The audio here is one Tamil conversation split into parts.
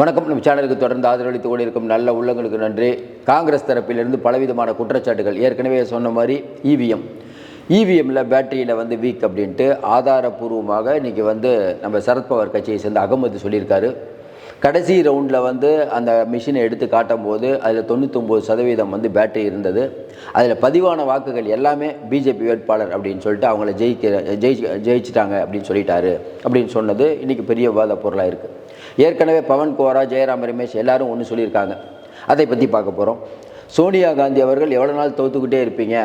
வணக்கம். நம்ம சேனலுக்கு தொடர்ந்து ஆதரவளித்து கொண்டிருக்கும் நல்ல உள்ளங்களுக்கு நன்றி. காங்கிரஸ் தரப்பிலிருந்து பலவிதமான குற்றச்சாட்டுகள் ஏற்கனவே சொன்ன மாதிரி இவிஎம் இவிஎம்மில் பேட்டரியில் வந்து வீக் அப்படின்ட்டு ஆதாரபூர்வமாக இன்றைக்கி வந்து நம்ம சரத்பவார் கட்சியை சேர்ந்த அகமது சொல்லியிருக்காரு. கடைசி ரவுண்டில் வந்து அந்த மிஷினை எடுத்து காட்டும் போது அதில் தொண்ணூத்தொம்பது சதவீதம் வந்து பேட்டரி இருந்தது. அதில் பதிவான வாக்குகள் எல்லாமே பிஜேபி வேட்பாளர் அப்படின்னு சொல்லிட்டு அவங்கள ஜெயிக்கிற ஜெயிச்சு ஜெயிச்சிட்டாங்க அப்படின்னு சொல்லிட்டாரு அப்படின்னு சொன்னது இன்றைக்கி பெரிய விவாத பொருளாக இருக்குது ஏற்கனவே பவன் கோரா ஜெயராம் ரமேஷ் எல்லாரும் ஒன்று சொல்லியிருக்காங்க. அதை பற்றி பார்க்க போகிறோம் சோனியா காந்தி அவர்கள் எவ்வளோ நாள் தோத்துக்கிட்டே இருப்பீங்க?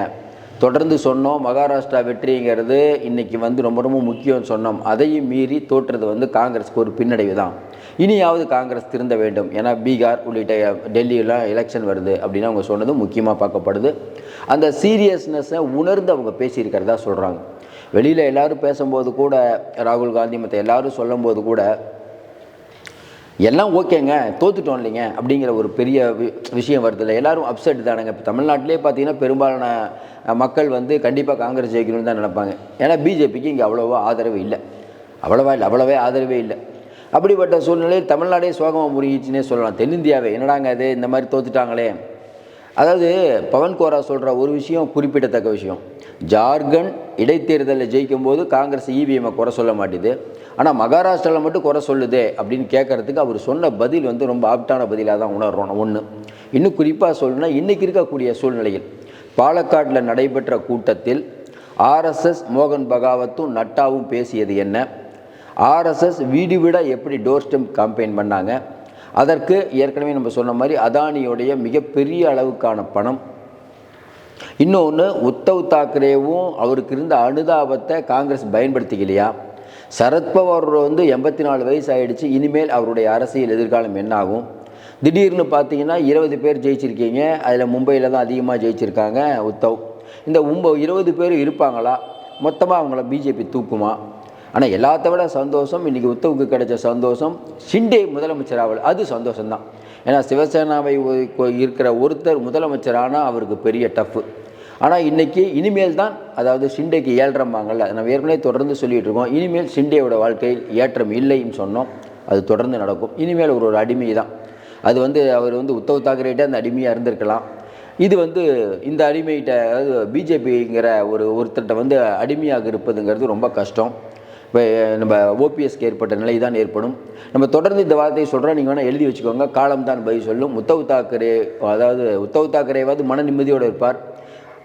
தொடர்ந்து சொன்னோம் மகாராஷ்டிரா வெற்றிங்கிறது இன்றைக்கி வந்து ரொம்ப ரொம்ப முக்கியம்னு சொன்னோம். அதையும் மீறி தோற்றது வந்து காங்கிரஸுக்கு ஒரு பின்னடைவு தான். இனியாவது காங்கிரஸ் திருந்த வேண்டும். ஏன்னா பீகார் உள்ளிட்ட டெல்லியெலாம் எலெக்ஷன் வருது அப்படின்னு அவங்க சொன்னது முக்கியமாக பார்க்கப்படுது. அந்த சீரியஸ்னஸை உணர்ந்து அவங்க பேசியிருக்கிறதா சொல்கிறாங்க வெளியில் எல்லோரும் பேசும்போது கூட ராகுல் காந்தி மற்ற எல்லாரும் சொல்லும்போது கூட எல்லாம் ஓகேங்க தோத்துட்டோம் இல்லைங்க அப்படிங்கிற ஒரு பெரிய வி- விஷயம் வருது இல்லை. எல்லாரும் அப்செட் தானுங்க. இப்போ தமிழ்நாட்டிலே பார்த்தீங்கன்னா பெரும்பாலான மக்கள் வந்து கண்டிப்பாக காங்கிரஸ் ஜெயிக்கணும்னு தான் நினைப்பாங்க. ஏன்னா பிஜேபிக்கு இங்கே அவ்வளோவா ஆதரவு இல்லை. அவ்வளோவா இல்லை அவ்வளோவே ஆதரவே இல்லை. அப்படிப்பட்ட சூழ்நிலையில் தமிழ்நாடே சோகமாக முறியிச்சுன்னே சொல்லலாம். தென்னிந்தியாவே. என்னடாங்க அது இந்த மாதிரி தோத்துட்டாங்களே. அதாவது பவன் கோரா சொல்கிற ஒரு விஷயம் குறிப்பிடத்தக்க விஷயம். ஜார்க்கண்ட் இடைத்தேர்தலில் ஜெயிக்கும்போது காங்கிரஸ் இவிஎம்மை குறை சொல்ல மாட்டேது. ஆனால் மகாராஷ்டிராவில் மட்டும் குறை சொல்லுதே அப்படின்னு கேட்குறதுக்கு அவர் சொன்ன பதில் வந்து ரொம்ப ஆப்டான பதிலாக தான் உணர்றோம் ஒன்று இன்னும் குறிப்பாக சொல்லணும்னா இன்றைக்கி இருக்கக்கூடிய சூழ்நிலையில் பாலக்காட்டில் நடைபெற்ற கூட்டத்தில் ஆர்எஸ்எஸ் மோகன் பகாவத்தும் நட்டாவும் பேசியது என்ன? ஆர்எஸ்எஸ் வீடு வீடாக எப்படி டோர் ஸ்டெம் காம்பெயின் பண்ணாங்க? அதற்கு ஏற்கனவே நம்ம சொன்ன மாதிரி அதானியோடைய மிகப்பெரிய அளவுக்கான பணம். இன்னொன்று உத்தவ் தாக்கரேவும் அவருக்கு இருந்த அனுதாபத்தை காங்கிரஸ் பயன்படுத்திக்கலையா? சரத்பவார் வந்து எண்பத்தி நாலு வயசு ஆயிடுச்சு இனிமேல் அவருடைய அரசியல் எதிர்காலம் என்னாகும் திடீர்னு பார்த்தீங்கன்னா இருபது பேர் ஜெயிச்சிருக்கீங்க அதில் மும்பையில் தான் அதிகமாக ஜெயிச்சிருக்காங்க உத்தவ். இந்த உம்ப இருபது பேர் இருப்பாங்களா? மொத்தமாக அவங்கள பிஜேபி தூக்குமா? ஆனால் எல்லாத்த விட சந்தோஷம் இன்றைக்கி உத்தவுக்கு கிடைச்ச சந்தோஷம் ஷிண்டே முதலமைச்சர் ஆவல் அது சந்தோஷம்தான். ஏன்னா சிவசேனாவை இருக்கிற ஒருத்தர் முதலமைச்சரானால் அவருக்கு பெரிய டஃப்பு ஆனால் இன்றைக்கி இனிமேல் தான் அதாவது ஷிண்டேக்கு ஏழ்றம்பாங்கள்ல நம்ம ஏற்கனவே தொடர்ந்து சொல்லிகிட்டு இருக்கோம் இனிமேல் ஷிண்டேயோட வாழ்க்கையில் ஏற்றம் இல்லைன்னு சொன்னோம் அது தொடர்ந்து நடக்கும். இனிமேல் ஒரு ஒரு அடிமை தான் அது வந்து அவர் வந்து உத்தவ் தாக்கரேட்டே அந்த அடிமையாக இருந்திருக்கலாம். இது வந்து இந்த அடிமைகிட்ட அதாவது பிஜேபிங்கிற ஒரு ஒருத்தர்கிட்ட வந்து அடிமையாக இருப்பதுங்கிறது ரொம்ப கஷ்டம். இப்போ நம்ம ஓபிஎஸ்க்கு ஏற்பட்ட நிலை தான் ஏற்படும். நம்ம தொடர்ந்து இந்த வார்த்தையை சொல்கிறோம் நீங்கள் வேணால் எழுதி வச்சுக்கோங்க. காலம் தான் பதில் சொல்லும். உத்தவ் தாக்கரே அதாவது உத்தவ் தாக்கரேவாவது மன நிம்மதியோடு இருப்பார்.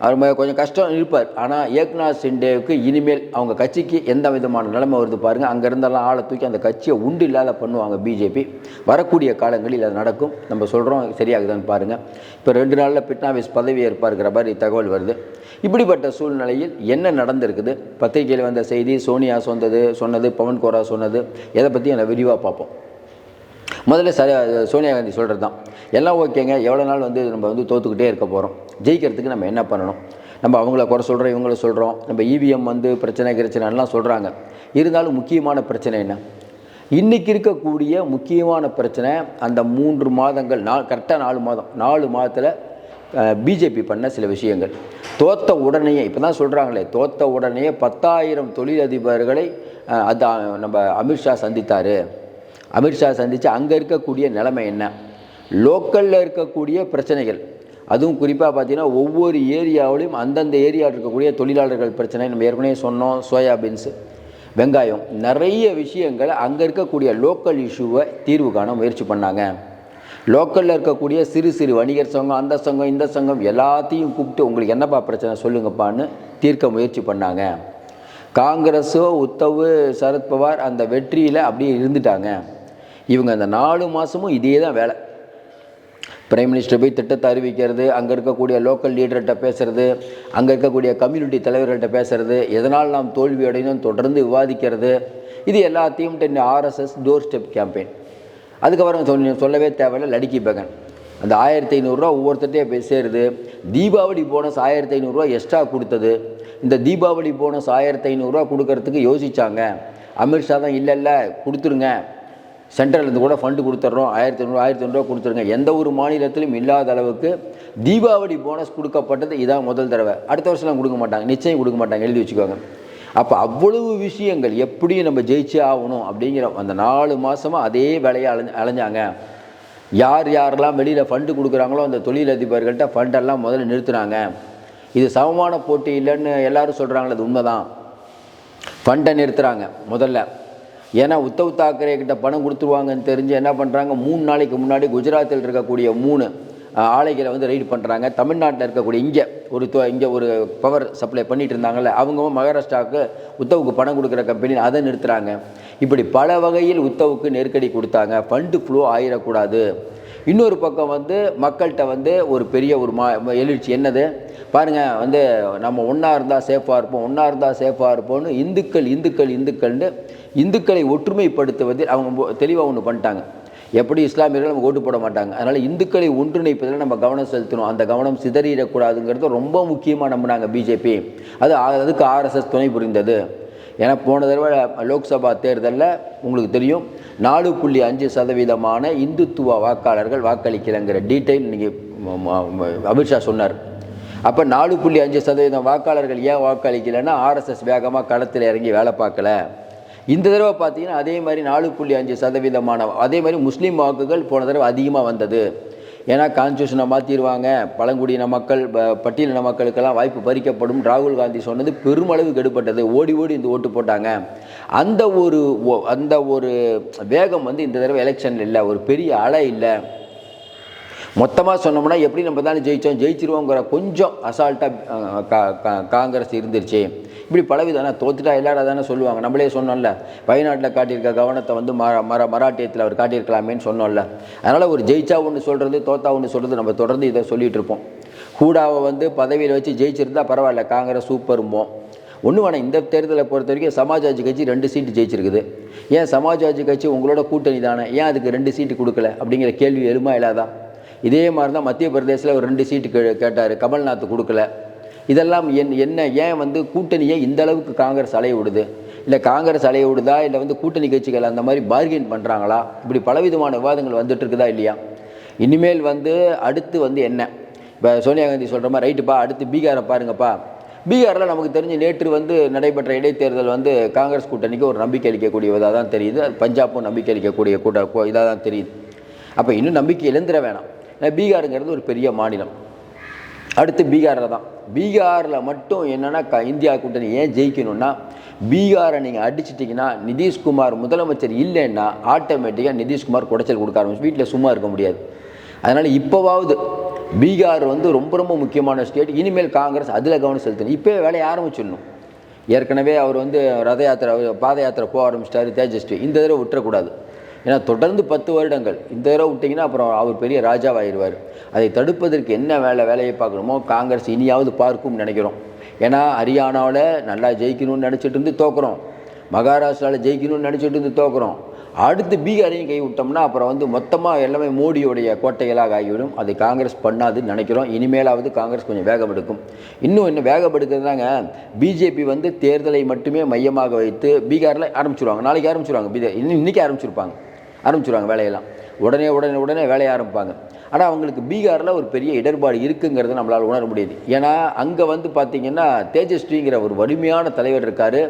அவர் கொஞ்சம் கஷ்டம் இருப்பார். ஆனால் ஏக்நாத் சிண்டேவுக்கு இனிமேல் அவங்க கட்சிக்கு எந்த விதமான நிலைமை வருது பாருங்கள் அங்கே இருந்தெல்லாம் ஆளை தூக்கி அந்த கட்சியை உண்டு இல்லாத பண்ணுவாங்க பிஜேபி வரக்கூடிய காலங்களில் அது நடக்கும். நம்ம சொல்கிறோம் சரியாகுதான்னு பாருங்கள் இப்போ ரெண்டு நாளில் பிட்னாவிஸ் பதவி ஏற்பாருங்கிற மாதிரி தகவல் வருது. இப்படிப்பட்ட சூழ்நிலையில் என்ன நடந்திருக்குது? பத்திரிகையில் வந்த செய்தி சோனியா சொன்னது சொன்னது பவன் கோரா சொன்னது எதை பற்றி அதை விரிவாக பார்ப்போம். முதல்ல சரி சோனியா காந்தி சொல்கிறது தான் எல்லாம் ஓகேங்க. எவ்வளோ நாள் வந்து நம்ம வந்து தோத்துக்கிட்டே இருக்க போகிறோம் ஜெயிக்கிறதுக்கு நம்ம என்ன பண்ணணும்? நம்ம அவங்கள குறை சொல்கிறோம் இவங்கள சொல்கிறோம் நம்ம இவிஎம் வந்து பிரச்சனை கிரச்சனைலாம் சொல்கிறாங்க இருந்தாலும் முக்கியமான பிரச்சனை என்ன? இன்றைக்கி இருக்கக்கூடிய முக்கியமான பிரச்சனை அந்த மூன்று மாதங்கள் நாலு கரெக்டாக நாலு மாதம் நாலு மாதத்தில் பிஜேபி பண்ண சில விஷயங்கள். தோத்த உடனேயே இப்போ தான் சொல்கிறாங்களே தோத்த உடனேயே பத்தாயிரம் தொழிலதிபர்களை அது அதான் நம்ம அமித்ஷா சந்தித்தார். அமித்ஷா சந்தித்து அங்கே இருக்கக்கூடிய நிலைமை என்ன? லோக்கலில் இருக்கக்கூடிய பிரச்சனைகள். அதுவும் குறிப்பாக பார்த்தீங்கன்னா ஒவ்வொரு ஏரியாவிலையும் அந்தந்த ஏரியாவில் இருக்கக்கூடிய தொழிலாளர்கள் பிரச்சனை. நம்ம ஏற்கனவே சொன்னோம் சோயாபீன்ஸு வெங்காயம். நிறைய விஷயங்களை அங்கே இருக்கக்கூடிய லோக்கல் இஷ்யூவை தீர்வு காண முயற்சி பண்ணாங்க. லோக்கலில் இருக்கக்கூடிய சிறு சிறு வணிகர் சங்கம் அந்த சங்கம் இந்த சங்கம் எல்லாத்தையும் கூப்பிட்டு உங்களுக்கு என்னப்பா பிரச்சனை சொல்லுங்கப்பான்னு தீர்க்க முயற்சி பண்ணாங்க. காங்கிரஸோ உத்தவு சரத்பவார் அந்த வெற்றியில் அப்படியே இருந்துட்டாங்க. இவங்க அந்த நாலு மாதமும் இதே தான் வேலை. பிரைம் மினிஸ்டர் போய் திட்டத்தை அறிவிக்கிறது அங்கே இருக்கக்கூடிய லோக்கல் லீடர்கிட்ட பேசுறது அங்கே இருக்கக்கூடிய கம்யூனிட்டி தலைவர்கள்ட்ட பேசுறது எதனால் நாம் தோல்வி அடையணும் தொடர்ந்து விவாதிக்கிறது இது எல்லாத்தையும் ten RSS door step campaign அதுக்கப்புறம் சொல் சொல்லவே தேவையில்ல லடுக்கி பேகன் அந்த ஆயிரத்தி ஐநூறுரூவா ஒவ்வொருத்தர்கிட்டயே போய் சேருது. தீபாவளி போனஸ் ஆயிரத்தி ஐநூறுரூவா எக்ஸ்ட்ரா கொடுத்தது. இந்த தீபாவளி போனஸ் ஆயிரத்தி ஐநூறுரூவா கொடுக்கறதுக்கு யோசித்தாங்க அமித்ஷா தான் இல்லை இல்லை கொடுத்துருங்க. சென்ட்ரல்லேருந்து கூட ஃபண்டு கொடுத்துட்றோம். ஆயிரத்தி ஐநூறு ஆயிரத்தி ஐநூறுரூவா கொடுத்துருங்க எந்த ஒரு மாநிலத்திலும் இல்லாத அளவுக்கு தீபாவளி போனஸ் கொடுக்கப்பட்டது இதான் முதல் தடவை. அடுத்த வருஷம்லாம் கொடுக்க மாட்டாங்க. நிச்சயம் கொடுக்க மாட்டாங்க. எழுதி வச்சுக்கோங்க. அப்போ அவ்வளவு விஷயங்கள் எப்படி நம்ம ஜெயிச்சே ஆகணும் அப்படிங்கிற அந்த நாலு மாதமாக அதே வேலையை அலைஞ்ச அலைஞ்சாங்க. யார் யாரெல்லாம் வெளியில் ஃபண்டு கொடுக்குறாங்களோ அந்த தொழிலதிபர்கள்ட்ட ஃபண்டெல்லாம் முதல்ல நிறுத்துனாங்க. இது சமமான போட்டி இல்லைன்னு எல்லாரும் சொல்கிறாங்களே அது உண்மைதான். ஃபண்டை நிறுத்துகிறாங்க முதல்ல. ஏன்னா உத்தவ் தாக்கரே கிட்ட பணம் கொடுத்துருவாங்கன்னு தெரிஞ்சு என்ன பண்ணுறாங்க மூணு நாளைக்கு முன்னாடி குஜராத்தில் இருக்கக்கூடிய மூணு ஆலைகளை வந்து ரைடு பண்ணுறாங்க தமிழ்நாட்டில் இருக்கக்கூடிய இங்கே ஒரு இங்கே ஒரு பவர் சப்ளை பண்ணிட்டு இருந்தாங்கல்ல அவங்களும் மகாராஷ்டிராவுக்கு உத்தவுக்கு பணம் கொடுக்குற கம்பெனி அதை நிறுத்துகிறாங்க இப்படி பல வகையில் உத்தவுக்கு நெருக்கடி கொடுத்தாங்க. ஃபண்டு ஃப்ளோ ஆயிடக்கூடாது இன்னொரு பக்கம் வந்து மக்கள்கிட்ட வந்து ஒரு பெரிய ஒரு மா எழுச்சி. என்னது? பாருங்கள் வந்து நம்ம ஒன்றா இருந்தால் சேஃபாக இருப்போம் ஒன்றா இருந்தால் சேஃபாக இருப்போம்னு இந்துக்கள் இந்துக்கள் இந்துக்கள்னு இந்துக்களை ஒற்றுமைப்படுத்துவதில் அவங்க தெளிவாக ஒன்று பண்ணிட்டாங்க. எப்படி இஸ்லாமியர்கள் நம்ம ஓட்டு போட மாட்டாங்க? அதனால் இந்துக்களை ஒன்றிணைப்பதில் நம்ம கவனம் செலுத்தணும். அந்த கவனம் சிதறிடக்கூடாதுங்கிறது ரொம்ப முக்கியமாக நம்பினாங்க பிஜேபி அது அதுக்கு ஆர்எஸ்எஸ் துணை புரிந்தது. ஏன்னா போன தடவை லோக்சபா தேர்தலில் உங்களுக்கு தெரியும் நாலு புள்ளி அஞ்சு சதவீதமான இந்துத்துவ வாக்காளர்கள் வாக்களிக்கலைங்கிற டீட்டெயில் நீங்கள் அமித்ஷா சொன்னார். அப்போ நாலு புள்ளி அஞ்சு சதவீதம் வாக்காளர்கள் ஏன் வாக்களிக்கலைன்னா ஆர்எஸ்எஸ் வேகமாக களத்தில் இறங்கி வேலை பார்க்கல. இந்த தடவை பார்த்தீங்கன்னா அதே மாதிரி நாலு புள்ளி அஞ்சு சதவீதமான அதே மாதிரி முஸ்லீம் வாக்குகள் போன தடவை அதிகமாக வந்தது. ஏன்னா கான்ஸ்டியூஷனை மாற்றிடுவாங்க பழங்குடியின மக்கள் ப- பட்டியலின மக்களுக்கெல்லாம் வாய்ப்பு பறிக்கப்படும். ராகுல் காந்தி சொன்னது பெருமளவு கெடுப்பட்டது ஓடி ஓடி இந்த ஓட்டு போட்டாங்க. அந்த ஒரு அந்த ஒரு வேகம் வந்து இந்த தடவை எலெக்ஷனில் இல்லை. ஒரு பெரிய அலை இல்லை. மொத்தமாக சொன்னோம்னா எப்படி நம்ம தானே ஜெயித்தோம் ஜெயிச்சிருவோங்கிற கொஞ்சம் அசால்ட்டாக காங்கிரஸ் இருந்துருச்சு. இப்படி பலவிதானே தோத்துட்டா எல்லாரும் தானே சொல்லுவாங்க. நம்மளே சொன்னோம்ல வயநாட்டில் காட்டியிருக்க கவனத்தை வந்து மர மர மராட்டியத்தில் அவர் காட்டியிருக்கலாமேன்னு சொன்னோம்ல. அதனால் ஒரு ஜெயிச்சா ஒன்று சொல்கிறது தோத்தா ஒன்று சொல்கிறது நம்ம தொடர்ந்து இதை சொல்லிகிட்டு இருப்போம். ஹூடாவை வந்து பதவியில் வச்சு ஜெயிச்சிருந்தா பரவாயில்ல காங்கிரஸ் சூப்பரும்போம் ஒன்று வேணாம் இந்த தேர்தலை பொறுத்த வரைக்கும் சமாஜ்வாதி கட்சி ரெண்டு சீட்டு ஜெயிச்சிருக்குது. ஏன் சமாஜ்வாதி கட்சி உங்களோட கூட்டணி தானே? ஏன் அதுக்கு ரெண்டு சீட்டு கொடுக்கல? அப்படிங்கிற கேள்வி எழுமா இல்லாதான் இதே மாதிரி தான் மத்திய பிரதேசத்தில் ஒரு ரெண்டு சீட்டு கே கேட்டார் கமல்நாத் கொடுக்கல. இதெல்லாம் என் என்ன ஏன் வந்து கூட்டணியை இந்த அளவுக்கு காங்கிரஸ் அலைய விடுது? இல்லை காங்கிரஸ் அலைய விடுதா? இல்லை வந்து கூட்டணி கட்சிகள் அந்த மாதிரி பார்கெயின் பண்ணுறாங்களா இப்படி பலவிதமான விவாதங்கள் வந்துட்டு இருக்குதா இல்லையா? இனிமேல் வந்து அடுத்து வந்து என்ன? இப்போ சோனியா காந்தி சொல்கிற மாதிரி ரைட்டுப்பா அடுத்து பீகாரை பாருங்கப்பா. பீகாரில் நமக்கு தெரிஞ்சு நேற்று வந்து நடைபெற்ற இடைத்தேர்தல் வந்து காங்கிரஸ் கூட்டணிக்கு ஒரு நம்பிக்கை அளிக்கக்கூடியதாக தான் தெரியுது. அது பஞ்சாப்பும் நம்பிக்கை அளிக்கக்கூடிய கூட்ட இதாக தான் தெரியுது. அப்போ இன்னும் நம்பிக்கை இழந்துட வேணாம். ஏன்னா பீகாருங்கிறது ஒரு பெரிய மாநிலம். அடுத்து பீகாரில் தான். பீகாரில் மட்டும் என்னென்னா க இந்தியா கூட்டணி ஏன் ஜெயிக்கணும்னா பீகாரை நீங்கள் அடிச்சிட்டிங்கன்னா நிதிஷ்குமார் முதலமைச்சர் இல்லைன்னா ஆட்டோமேட்டிக்காக நிதிஷ்குமார் குடைச்சல் கொடுக்க ஆரம்பிச்சு வீட்டில் சும்மா இருக்க முடியாது. அதனால் இப்போவாவது பீகார் வந்து ரொம்ப ரொம்ப முக்கியமான ஸ்டேட் இனிமேல் காங்கிரஸ் அதில் கவனம் செலுத்தணும். இப்போ வேலையை ஆரம்பிச்சிடணும். ஏற்கனவே அவர் வந்து ரத யாத்திரை பாத யாத்திரை போக ஆரம்பிச்சிட்டாரு தேஜஸ்வி. இந்த தடவை விட்டுறக்கூடாது. ஏன்னா தொடர்ந்து பத்து வருடங்கள். இந்த தடவை விட்டிங்கன்னா அப்புறம் அவர் பெரிய ராஜாவாயிருவார். அதை தடுப்பதற்கு என்ன வேலை வேலையை பார்க்கணுமோ காங்கிரஸ் இனியாவது பார்க்கும்னு நினைக்கிறோம். ஏன்னா ஹரியானாவில் நல்லா ஜெயிக்கணும்னு நினச்சிட்டு இருந்து தோக்குறோம். மகாராஷ்டிராவில் ஜெயிக்கணும்னு நினச்சிட்டு இருந்து தோக்குறோம். அடுத்து பீகாரையும் கை விட்டோம்னா அப்புறம் வந்து மொத்தமாக எல்லாமே மோடியோடைய கோட்டைகளாக ஆகிவிடும். அதை காங்கிரஸ் பண்ணாதுன்னு நினைக்கிறோம். இனிமேலாவது காங்கிரஸ் கொஞ்சம் வேகம் எடுக்கும். இன்னும் இன்னும் வேகம் எடுக்கிறதுனாங்க பிஜேபி வந்து தேர்தலை மட்டுமே மையமாக வைத்து பீகாரில் ஆரம்பிச்சிருவாங்க. நாளைக்கு ஆரம்பிச்சிருவாங்க. இன்னும் இன்றைக்கி ஆரம்பிச்சிருப்பாங்க. ஆரம்பிச்சிருவாங்க வேலையெல்லாம். உடனே உடனே உடனே வேலையை ஆரம்பிப்பாங்க. ஆனால் அவங்களுக்கு பீகாரில் ஒரு பெரிய இடர்பாடு இருக்குங்கிறத நம்மளால் உணர முடியுது. ஏன்னா அங்கே வந்து பார்த்திங்கன்னா தேஜஸ்விங்கிற ஒரு வலிமையான தலைவர் இருக்கார்.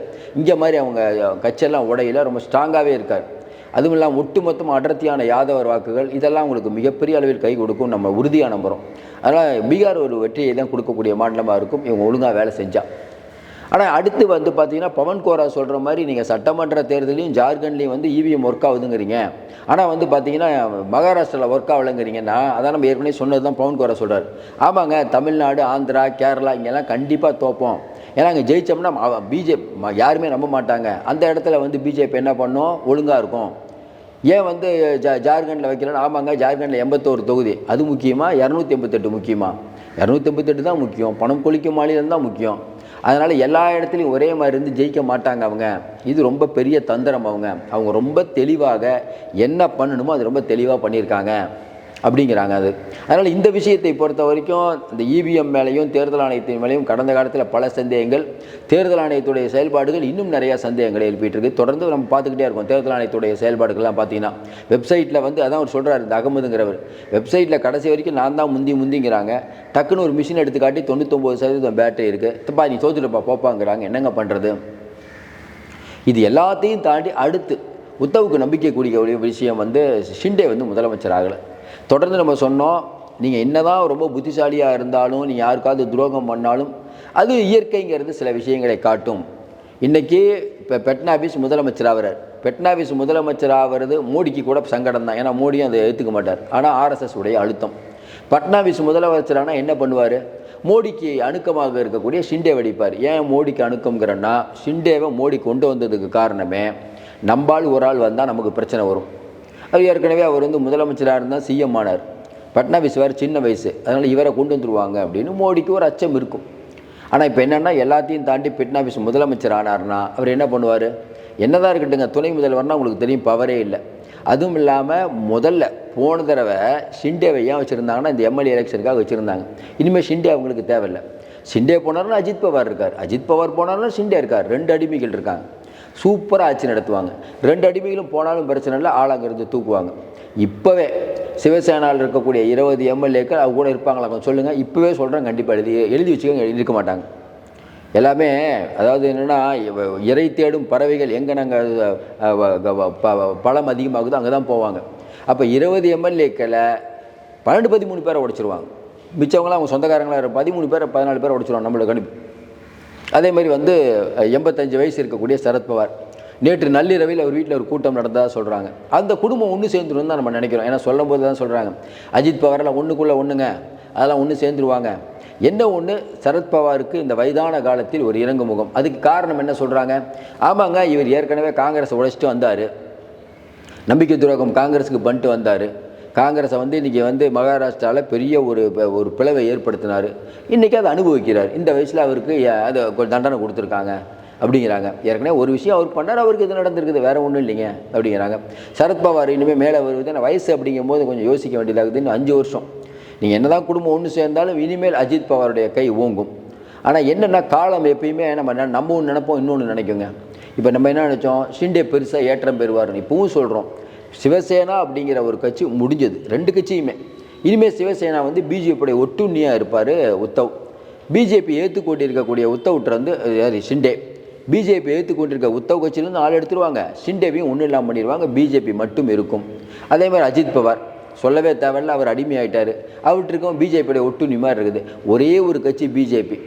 இங்கே மாதிரி அவங்க கட்சியெல்லாம் உடையில ரொம்ப ஸ்ட்ராங்காகவே இருக்கார். அதுவும் இல்லாமல் ஒட்டுமொத்தமாக அடர்த்தியான யாதவர் வாக்குகள் இதெல்லாம் உங்களுக்கு மிகப்பெரிய அளவில் கை கொடுக்கும். நம்ம உறுதியாக நம்புகிறோம் அதனால் பீகார் ஒரு வெற்றியை தான் கொடுக்கக்கூடிய மாநிலமாக இருக்கும். இவங்க ஒழுங்காக வேலை செஞ்சால் ஆனால் அடுத்து வந்து பார்த்தீங்கன்னா பவன் கோரா சொல்கிற மாதிரி நீங்கள் சட்டமன்ற தேர்தலையும் ஜார்க்கண்ட்லேயும் வந்து இவிஎம் ஒர்க் ஆகுதுங்கிறீங்க. ஆனால் வந்து பார்த்தீங்கன்னா மகாராஷ்டிராவில் ஒர்க் ஆகலைங்கிறீங்கன்னா அதான் நம்ம ஏற்கனவே சொன்னது தான் பவன் கோரா சொல்கிறார் ஆமாங்க தமிழ்நாடு ஆந்திரா கேரளா இங்கெல்லாம் கண்டிப்பாக தோப்போம். ஏன்னா அங்கே ஜெயிச்சோம்னா பிஜேபி யாருமே நம்ப மாட்டாங்க. அந்த இடத்துல வந்து பிஜேபி என்ன பண்ணும்? ஒழுங்காக இருக்கும். ஏன் வந்து ஜா ஜார்க்கண்டில் வைக்கலன்னு ஆமாங்க ஜார்க்கண்டில் எண்பத்தோரு தொகுதி. அது முக்கியமாக இரநூத்தி எண்பத்தெட்டு முக்கியமாக இரநூத்தி எண்பத்தெட்டு தான் முக்கியம். பணம் கொளிக்கும் மாநிலம் தான் முக்கியம். அதனால் எல்லா இடத்துலையும் ஒரே மாதிரி இருந்து ஜெயிக்க மாட்டாங்க அவங்க. இது ரொம்ப பெரிய தந்திரம் அவங்க. அவங்க ரொம்ப தெளிவாக என்ன பண்ணணுமோ அது ரொம்ப தெளிவாக பண்ணியிருக்காங்க. அப்படிங்கிறாங்க அது. அதனால் இந்த விஷயத்தை பொறுத்த வரைக்கும் இந்த இவிஎம் மேலேயும் தேர்தல் ஆணையத்தின் மேலேயும் கடந்த காலத்தில் பல சந்தேகங்கள் தேர்தல் ஆணையத்துடைய செயல்பாடுகள் இன்னும் நிறையா சந்தேகங்களை எழுப்பிட்டு இருக்கு தொடர்ந்து நம்ம பார்த்துக்கிட்டே இருக்கோம். தேர்தல் ஆணையத்துடைய செயல்பாடுகள்லாம் பார்த்தீங்கன்னா வெப்சைட்டில் வந்து அதான் அவர் சொல்கிறார் இந்த அகமதுங்கிறவர். வெப்சைட்டில் கடைசி வரைக்கும் நான் தான் முந்தி முந்திங்கிறாங்க. டக்குன்னு ஒரு மிஷின் எடுத்து காட்டி தொண்ணூத்தொம்பது சதவீதம் பேட்டரி இருக்குது தப்பா நீ தோத்துட்டுப்பா போப்பாங்கிறாங்க. என்னங்க பண்ணுறது இது எல்லாத்தையும் தாண்டி அடுத்து உத்தவுக்கு நம்பிக்கை கூடிய விஷயம் வந்து ஷிண்டே வந்து முதலமைச்சர் ஆகலை. தொடர்ந்து நம்ம சொன்னோம் நீங்கள் என்னதான் ரொம்ப புத்திசாலியாக இருந்தாலும் நீ யாருக்காவது துரோகம் பண்ணாலும் அது இயற்கைங்கிறது சில விஷயங்களை காட்டும். இன்றைக்கி இப்போ பெட்னாபிஸ் முதலமைச்சர் ஆகிறார். பெட்னாபிஸ் முதலமைச்சர் ஆகிறது மோடிக்கு கூட சங்கடம் தான். ஏன்னா மோடியும் அதை ஏற்றுக்க மாட்டார். ஆனால் ஆர்எஸ்எஸ் உடைய அழுத்தம். பட்னாவிஸ் முதலமைச்சரானால் என்ன பண்ணுவார்? மோடிக்கு அணுக்கமாக இருக்கக்கூடிய ஷிண்டே வடிப்பார் ஏன் மோடிக்கு அணுக்கம்ங்கிறன்னா ஷிண்டேவை மோடி கொண்டு வந்ததுக்கு காரணமே நம்பால் ஒரு ஆள் வந்தால் நமக்கு பிரச்சனை வரும். அவர் ஏற்கனவே அவர் வந்து முதலமைச்சராக இருந்தால் சிஎம் ஆனார். பட்னாவிஸ் வேறு சின்ன வயசு. அதனால் இவரை கொண்டு வந்துருவாங்க அப்படின்னு மோடிக்கு ஒரு அச்சம் இருக்கும். ஆனால் இப்போ என்னென்னா எல்லாத்தையும் தாண்டி பட்னாவிஸ் முதலமைச்சர் ஆனார்னா அவர் என்ன பண்ணுவார்? என்னதான் இருக்கட்டுங்க துணை முதல்வர்னால் உங்களுக்கு தெரியும் பவரே இல்லை. அதுவும் இல்லாமல் முதல்ல போன தடவை ஷிண்டேவை ஏன் வச்சுருந்தாங்கன்னா இந்த எம்எல்ஏ எலெக்ஷனுக்காக வச்சுருந்தாங்க. இனிமேல் ஷிண்டே அவங்களுக்கு தேவையில்லை. ஷிண்டே போனார்னா அஜித் பவார் இருக்கார். அஜித் பவார் போனாலும் ஷிண்டே இருக்கார். ரெண்டு அடிமைகள் இருக்காங்க. சூப்பராக ஆட்சி நடத்துவாங்க. ரெண்டு அடிமைகளும் போனாலும் பிரச்சனை இல்லை ஆளாங்கிறது தூக்குவாங்க. இப்போவே சிவசேனாவில் இருக்கக்கூடிய இருபது எம்எல்ஏக்கள் அவங்க கூட இருப்பாங்களா கொஞ்சம் சொல்லுங்கள் இப்போவே சொல்கிறேன் கண்டிப்பாக எழுதி எழுதி வச்சுக்கோங்க இருக்க மாட்டாங்க. எல்லாமே அதாவது என்னென்னா இறை தேடும் பறவைகள் எங்கே நாங்கள் பழம் அதிகமாகுதோ அங்கே தான் போவாங்க. அப்போ இருபது எம்எல்ஏக்களை பன்னெண்டு பதிமூணு பேரை உடைச்சிருவாங்க. மிச்சவங்களாம் அவங்க சொந்தக்காரங்களாக பதிமூணு பேர் பதினாலு பேர் உடைச்சிருவாங்க நம்மளுக்கு கணிப்பு அதே மாதிரி வந்து எண்பத்தஞ்சு வயசு இருக்கக்கூடிய சரத்பவார் நேற்று நள்ளிரவில் அவர் வீட்டில் ஒரு கூட்டம் நடந்ததாக சொல்கிறாங்க அந்த குடும்பம் ஒன்று சேர்ந்துடும் தான் நம்ம நினைக்கிறோம். ஏன்னா சொல்லும் போது தான் சொல்கிறாங்க அஜித் பவாரெல்லாம் ஒன்றுக்குள்ளே ஒன்றுங்க அதெல்லாம் ஒன்று சேர்ந்துருவாங்க. என்ன ஒன்று சரத்பவாருக்கு இந்த வயதான காலத்தில் ஒரு இறங்கு முகம். அதுக்கு காரணம் என்ன சொல்கிறாங்க ஆமாங்க இவர் ஏற்கனவே காங்கிரஸை உழைச்சிட்டு வந்தார். நம்பிக்கை துரோகம் காங்கிரஸுக்கு பண்ணிட்டு வந்தார். காங்கிரஸை வந்து இன்றைக்கி வந்து மகாராஷ்டிராவில் பெரிய ஒரு ஒரு பிளவை ஏற்படுத்தினார். இன்றைக்கி அதை அனுபவிக்கிறார். இந்த வயசில் அவருக்கு அது தண்டனை கொடுத்துருக்காங்க அப்படிங்கிறாங்க. ஏற்கனவே ஒரு விஷயம் அவர் பண்ணார் அவருக்கு இது நடந்திருக்குது வேறு ஒன்றும் இல்லைங்க அப்படிங்கிறாங்க. சரத்பவார் இனிமேல் மேலே வருவது வயசு அப்படிங்கும் போது கொஞ்சம் யோசிக்க வேண்டியதாகுது இன்னும் அஞ்சு வருஷம். நீங்கள் என்ன தான் குடும்பம் ஒன்று சேர்ந்தாலும் இனிமேல் அஜித் பவாருடைய கை ஓங்கும். ஆனால் என்னென்னா காலம் எப்பயுமே நம்ம நம்ம ஒன்று நினைப்போம் இன்னொன்று நினைக்குங்க. இப்போ நம்ம என்ன நினச்சோம் ஷிண்டே பெருசாக ஏற்றம் பெறுவார்னு இப்பவும் சொல்கிறோம் சிவசேனா அப்படிங்கிற ஒரு கட்சி முடிஞ்சது. ரெண்டு கட்சியுமே. இனிமேல் சிவசேனா வந்து பிஜேபியுடைய ஒட்டுண்ணியாக இருப்பார் உத்தவ். பிஜேபி ஏற்றுக்கொண்டு இருக்கக்கூடிய உத்தவ்கிட்ட வந்து ஷிண்டே. பிஜேபி ஏற்றுக்கொண்டிருக்க உத்தவ் கட்சியிலேருந்து ஆள் எடுத்துருவாங்க. ஷிண்டேவையும் ஒன்றும் இல்லாமல் பண்ணிடுவாங்க பிஜேபி மட்டும் இருக்கும். அதே மாதிரி அஜித் பவார். சொல்லவே தேவையில்ல அவர் அடிமையாயிட்டார். அவற்றுக்கும் பிஜேபியோட ஒட்டுணி மாதிரி இருக்குது. ஒரே ஒரு கட்சி பிஜேபி.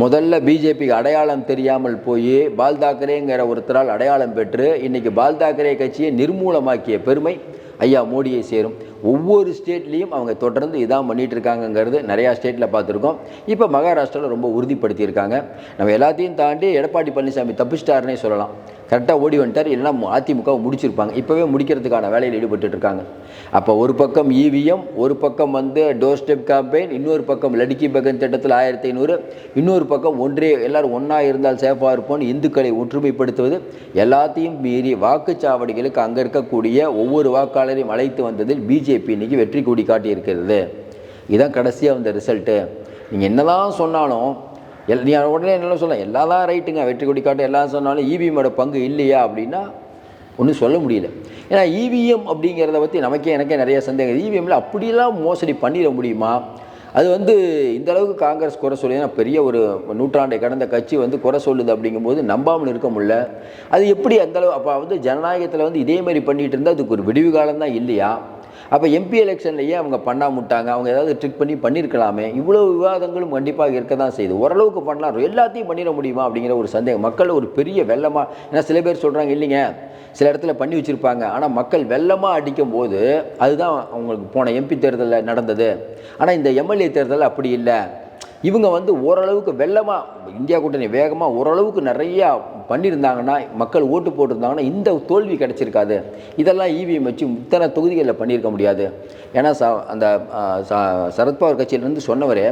முதல்ல பிஜேபிக்கு அடையாளம் தெரியாமல் போய் பால் தாக்கரேங்கிற ஒருத்தரால் அடையாளம் பெற்று இன்றைக்கி பால் தாக்கரே கட்சியை நிர்மூலமாக்கிய பெருமை ஐயா மோடியை சேரும். ஒவ்வொரு ஸ்டேட்லேயும் அவங்க தொடர்ந்து இதான் பண்ணிகிட்டு இருக்காங்கங்கிறது நிறையா ஸ்டேட்டில் பார்த்துருக்கோம். இப்போ மகாராஷ்டிராவில் ரொம்ப உறுதிப்படுத்தியிருக்காங்க. நம்ம எல்லாத்தையும் தாண்டி எடப்பாடி பழனிசாமி தப்பிச்சிட்டாருன்னே சொல்லலாம். கரெக்டாக ஓடி வந்துட்டார் இல்லைன்னா அதிமுகவை முடிச்சிருப்பாங்க. இப்போவே முடிக்கிறதுக்கான வேலையில் ஈடுபட்டு இருக்காங்க அப்போ ஒரு பக்கம் இவிஎம் ஒரு பக்கம் வந்து டோர் ஸ்டெப் கேம்பெயின் இன்னொரு பக்கம் லடுக்கி பகன் திட்டத்தில் ஆயிரத்தி ஐநூறு இன்னொரு பக்கம் ஒன்றே எல்லோரும் ஒன்றா இருந்தால் சேஃபாக இருப்போம்னு இந்துக்களை ஒற்றுமைப்படுத்துவது எல்லாத்தையும் மீறி வாக்குச்சாவடிகளுக்கு அங்கே இருக்கக்கூடிய ஒவ்வொரு வாக்காளரையும் அழைத்து வந்ததில் பிஜேபி இன்றைக்கி வெற்றி கூடி காட்டியிருக்கிறது. இதுதான் கடைசியாக வந்த ரிசல்ட்டு நீங்கள் என்னதான் சொன்னாலும் எல் நீ உடனே என்னெல்லாம் சொல்லலாம் எல்லா தான் ரைட்டுங்க வெற்றி கொடி காட்ட எல்லாம் சொன்னாலும் இவிஎம்மோட பங்கு இல்லையா அப்படின்னா ஒன்றும் சொல்ல முடியல. ஏன்னா இவிஎம் அப்படிங்கிறத பற்றி நமக்கே எனக்கே நிறைய சந்தேகம். இவிஎம்மில் அப்படிலாம் மோசடி பண்ணிட முடியுமா? அது வந்து இந்த அளவுக்கு காங்கிரஸ் குறை சொல்லுதுன்னா பெரிய ஒரு நூற்றாண்டை கடந்த கட்சி வந்து குறை சொல்லுது அப்படிங்கும்போது நம்பாமல் இருக்க முடியல. அது எப்படி அந்தளவு அப்போ வந்து ஜனநாயகத்தில் வந்து இதே மாதிரி பண்ணிகிட்டு இருந்தால் அதுக்கு ஒரு விடிவு காலம் தான் இல்லையா? அப்போ எம்பி எலெக்ஷன்லையே அவங்க பண்ணாமட்டாங்க அவங்க ஏதாவது ட்ரிக் பண்ணி பண்ணியிருக்கலாமே இவ்வளோ விவாதங்களும் கண்டிப்பாக இருக்க தான் செய்யுது ஓரளவுக்கு பண்ணலாம். எல்லாத்தையும் பண்ணிட முடியுமா அப்படிங்கிற ஒரு சந்தேகம். மக்கள் ஒரு பெரிய வெள்ளமாக ஏன்னா சில பேர் சொல்கிறாங்க இல்லைங்க சில இடத்துல பண்ணி வச்சுருப்பாங்க. ஆனால் மக்கள் வெள்ளமாக அடிக்கும் போது அதுதான் அவங்களுக்கு போன எம்பி தேர்தலில் நடந்தது. ஆனால் இந்த எம்எல்ஏ தேர்தல் அப்படி இல்லை. இவங்க வந்து ஓரளவுக்கு வெள்ளமாக இந்தியா கூட்டணி வேகமாக ஓரளவுக்கு நிறையா பண்ணியிருந்தாங்கன்னா மக்கள் ஓட்டு போட்டிருந்தாங்கன்னா இந்த தோல்வி கிடச்சிருக்காது. இதெல்லாம் இவிஎம் வச்சு இத்தனை தொகுதிகளில் பண்ணியிருக்க முடியாது. ஏன்னா ச அந்த சரத்பவார் கட்சியிலேருந்து சொன்னவரே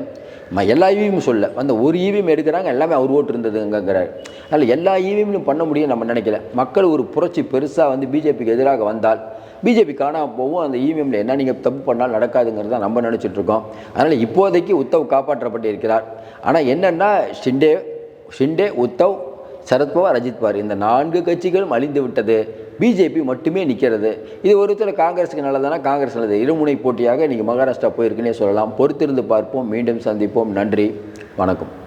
எல்லா ஈவியும் சொல்ல அந்த ஒரு ஈவியும் எடுக்கிறாங்க எல்லாமே அவர் ஓட்டு இருந்ததுங்கிறார் அதனால் எல்லா ஈவியும் பண்ண முடியும் நம்ம நினைக்கல. மக்கள் ஒரு புரட்சி பெருசாக வந்து பிஜேபிக்கு எதிராக வந்தால் பிஜேபி காணாமல் போகும் அந்த இவிஎம்ல என்ன நீங்கள் தப்பு பண்ணால் நடக்காதுங்கிறத நம்ம நினச்சிட்ருக்கோம் அதனால் இப்போதைக்கு உத்தவ் காப்பாற்றப்பட்டிருக்கிறார். ஆனால் என்னென்னா ஷிண்டே ஷிண்டே உத்தவ் சரத்பவார் அஜித் பவார். இந்த நான்கு கட்சிகளும் அழிந்து விட்டது. பிஜேபி மட்டுமே நிற்கிறது இது ஒருத்தர் காங்கிரஸுக்கு நல்லதானா காங்கிரஸ் நல்லது. இருமுனை போட்டியாக இன்றைக்கி மகாராஷ்டிரா போயிருக்குன்னே சொல்லலாம். பொறுத்திருந்து பார்ப்போம். மீண்டும் சந்திப்போம். நன்றி. வணக்கம்.